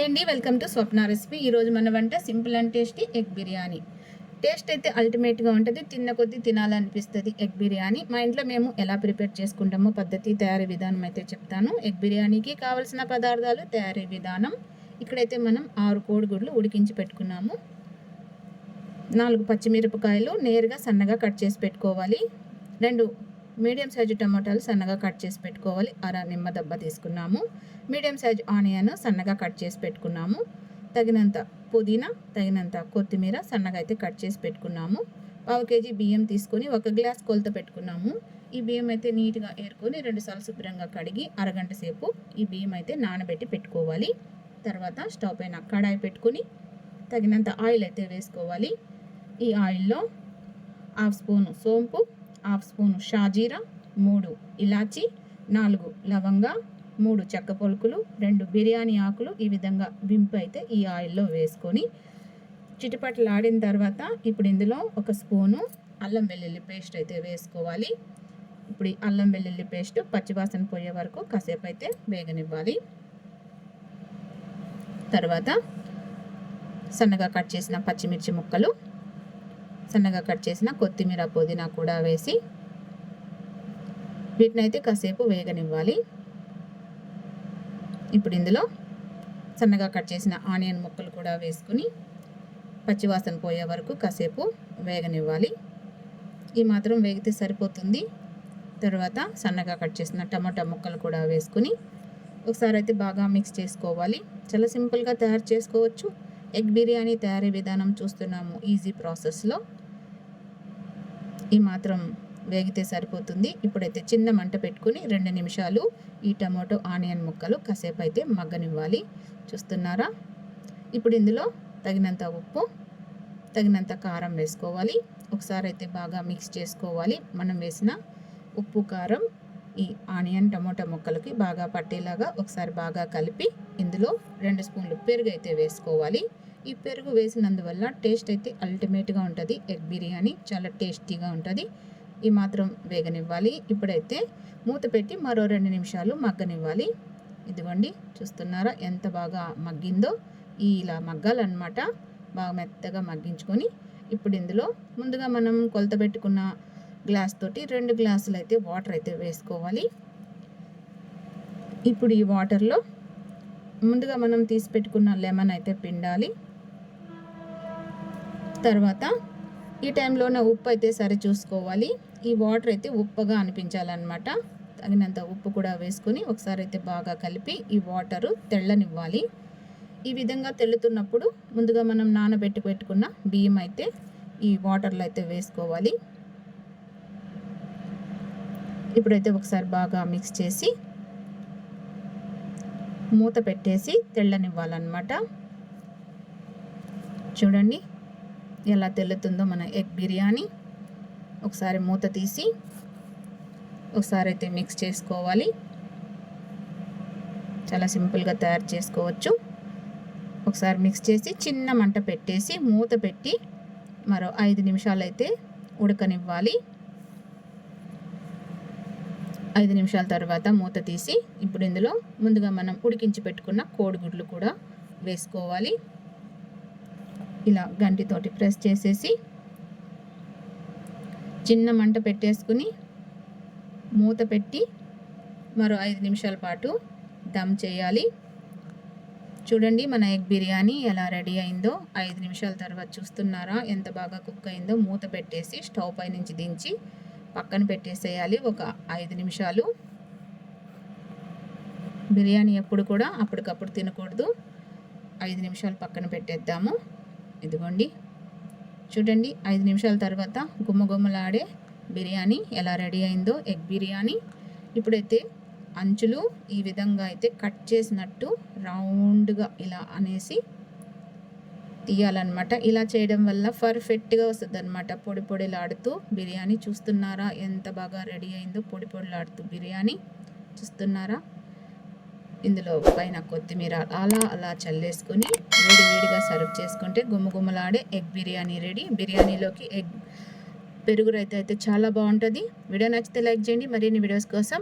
Hi అండి welcome to Swapna recipe. ఈరోజు మన వంట simple and tasty egg biryani. Taste అయితే అల్టిమేట్గా ఉంటుంది తిన్న కొద్దీ తినాలనిపిస్తుంది ఎగ్ బిర్యానీ. మా ఇంట్లో మేము ఎలా ప్రిపేర్ చేసుకుంటామో పద్ధతి తయారీ విధానం అయితే చెప్తాను. ఎగ్ బిర్యానీకి కావలసిన పదార్థాలు తయారీ విధానం. ఇక్కడైతే మనం ఆరు కోడిగుడ్లు ఉడికించి పెట్టుకున్నాము. నాలుగు పచ్చిమిరపకాయలు నేరుగా సన్నగా కట్ చేసి పెట్టుకోవాలి. రెండు మీడియం సైజు టమాటాలు సన్నగా కట్ చేసి పెట్టుకోవాలి. అర నిమ్మ దెబ్బ తీసుకున్నాము. మీడియం సైజు ఆనియన్ సన్నగా కట్ చేసి పెట్టుకున్నాము. తగినంత పుదీనా తగినంత కొత్తిమీర సన్నగా అయితే కట్ చేసి పెట్టుకున్నాము. పావు కేజీ బియ్యం తీసుకొని ఒక గ్లాస్ కొలత పెట్టుకున్నాము. ఈ బియ్యం అయితే నీట్గా ఏరుకొని రెండుసార్లు శుభ్రంగా కడిగి అరగంట సేపు ఈ బియ్యం అయితే నానబెట్టి పెట్టుకోవాలి. తర్వాత స్టవ్ పైన కడాయి పెట్టుకుని తగినంత ఆయిల్ అయితే వేసుకోవాలి. ఈ ఆయిల్లో హాఫ్ స్పూను సోంపు హాఫ్ స్పూను షాజీరా మూడు ఇలాచి నాలుగు లవంగా మూడు చెక్క పొలుకులు రెండు బిర్యానీ ఆకులు ఈ విధంగా వింపు అయితే ఈ ఆయిల్లో వేసుకొని చిటిపట్లాడిన తర్వాత ఇప్పుడు ఇందులో ఒక స్పూను అల్లం వెల్లుల్లి పేస్ట్ అయితే వేసుకోవాలి. ఇప్పుడు అల్లం వెల్లుల్లి పేస్ట్ పచ్చివాసన పోయే వరకు కాసేపు అయితే వేగనివ్వాలి. తర్వాత సన్నగా కట్ చేసిన పచ్చిమిర్చి ముక్కలు సన్నగా కట్ చేసిన కొత్తిమీర పుదీనా కూడా వేసి వీటిని అయితే కాసేపు వేగనివ్వాలి. ఇప్పుడు ఇందులో సన్నగా కట్ చేసిన ఆనియన్ ముక్కలు కూడా వేసుకుని పచ్చివాసన పోయే వరకు కాసేపు వేగనివ్వాలి. ఈ మాత్రం వేగితే సరిపోతుంది. తర్వాత సన్నగా కట్ చేసిన టమాటా ముక్కలు కూడా వేసుకుని ఒకసారి అయితే బాగా మిక్స్ చేసుకోవాలి. చాలా సింపుల్గా తయారు చేసుకోవచ్చు. ఎగ్ బిర్యానీ తయారీ విధానం చూస్తున్నాము ఈజీ ప్రాసెస్లో. ఈ మాత్రం వేగితే సరిపోతుంది. ఇప్పుడైతే చిన్న మంట పెట్టుకుని రెండు నిమిషాలు ఈ టమాటో ఆనియన్ ముక్కలు కాసేపు అయితే మగ్గనివ్వాలి. చూస్తున్నారా? ఇప్పుడు ఇందులో తగినంత ఉప్పు తగినంత కారం వేసుకోవాలి. ఒకసారి అయితే బాగా మిక్స్ చేసుకోవాలి. మనం వేసిన ఉప్పు కారం ఈ ఆనియన్ టమోటా ముక్కలకి బాగా పట్టేలాగా ఒకసారి బాగా కలిపి ఇందులో రెండు స్పూన్లు పెరుగు అయితే వేసుకోవాలి. ఈ పెరుగు వేసినందువల్ల టేస్ట్ అయితే అల్టిమేట్గా ఉంటుంది. ఎగ్ బిర్యానీ చాలా టేస్టీగా ఉంటుంది. ఈ మాత్రం వేగనివ్వాలి. ఇప్పుడైతే మూత పెట్టి మరో రెండు నిమిషాలు మగ్గనివ్వాలి. ఇదిగోండి చూస్తున్నారా ఎంత బాగా మగ్గిందో? ఇలా మగ్గాలన్నమాట. బాగా మెత్తగా మగ్గించుకొని ఇప్పుడు ఇందులో ముందుగా మనం కొలత పెట్టుకున్న గ్లాస్ తోటి రెండు గ్లాసులు అయితే వాటర్ అయితే వేసుకోవాలి. ఇప్పుడు ఈ వాటర్లో ముందుగా మనం తీసి పెట్టుకున్న లెమన్ అయితే పిండాలి. తర్వాత ఈ టైంలోనే ఉప్పు అయితే సరి చూసుకోవాలి. ఈ వాటర్ అయితే ఉప్పుగా అనిపించాలన్నమాట. తగినంత ఉప్పు కూడా వేసుకొని ఒకసారి అయితే బాగా కలిపి ఈ వాటరు తెల్లనివ్వాలి. ఈ విధంగా తెల్లుతున్నప్పుడు ముందుగా మనం నానబెట్టి పెట్టుకున్న బియ్యం అయితే ఈ వాటర్లో అయితే వేసుకోవాలి. ఇప్పుడైతే ఒకసారి బాగా మిక్స్ చేసి మూత పెట్టేసి తెల్లనివ్వాలన్నమాట. చూడండి ఎలా తెలుతుందో మన ఎగ్ బిర్యానీ. ఒకసారి మూత తీసి ఒకసారి అయితే మిక్స్ చేసుకోవాలి. చాలా సింపుల్గా తయారు చేసుకోవచ్చు. ఒకసారి మిక్స్ చేసి చిన్న మంట పెట్టేసి మూత పెట్టి మరో ఐదు నిమిషాలు అయితే ఉడకనివ్వాలి. ఐదు నిమిషాల తర్వాత మూత తీసి ఇప్పుడు ఇందులో ముందుగా మనం ఉడికించి పెట్టుకున్న కోడిగుడ్లు కూడా వేసుకోవాలి. ఇలా గంటితోటి ప్రెస్ చేసేసి చిన్న మంట పెట్టేసుకుని మూత పెట్టి మరో ఐదు నిమిషాల పాటు దమ్ చేయాలి. చూడండి మన ఎగ్ బిర్యానీ ఎలా రెడీ అయిందో. ఐదు నిమిషాల తర్వాత చూస్తున్నారా ఎంత బాగా కుక్ అయిందో. మూత పెట్టేసి స్టవ్ పై నుంచి దించి పక్కన పెట్టేసేయాలి ఒక ఐదు నిమిషాలు. బిర్యానీ ఎప్పుడు కూడా అప్పటికప్పుడు తినకూడదు. ఐదు నిమిషాలు పక్కన పెట్టేద్దాము. ఇదిగోండి. చూడండి ఐదు నిమిషాల తర్వాత గుమ్మగుమ్మలాడే బిర్యానీ ఎలా రెడీ అయిందో ఎగ్ బిర్యానీ. ఇప్పుడైతే అంచులు ఈ విధంగా అయితే కట్ చేసినట్టు రౌండ్గా ఇలా అనేసి తీయాలన్నమాట. ఇలా చేయడం వల్ల పర్ఫెక్ట్గా వస్తుంది అనమాట పొడి పొడిలాడుతూ బిర్యానీ. చూస్తున్నారా ఎంత బాగా రెడీ అయిందో పొడి పొడిలాడుతూ బిర్యానీ. చూస్తున్నారా? ఇందులో పైన కొత్తిమీర అలా అలా చల్లేసుకొని వేడి వేడిగా సర్వ్ చేసుకుంటే గుమ్మగుమ్మలాడే ఎగ్ బిర్యానీ రెడీ. బిర్యానీలోకి ఎగ్ పెరుగు రైతే అయితే చాలా బాగుంటుంది. వీడియో నచ్చితే లైక్ చేయండి. మరిన్ని వీడియోస్ కోసం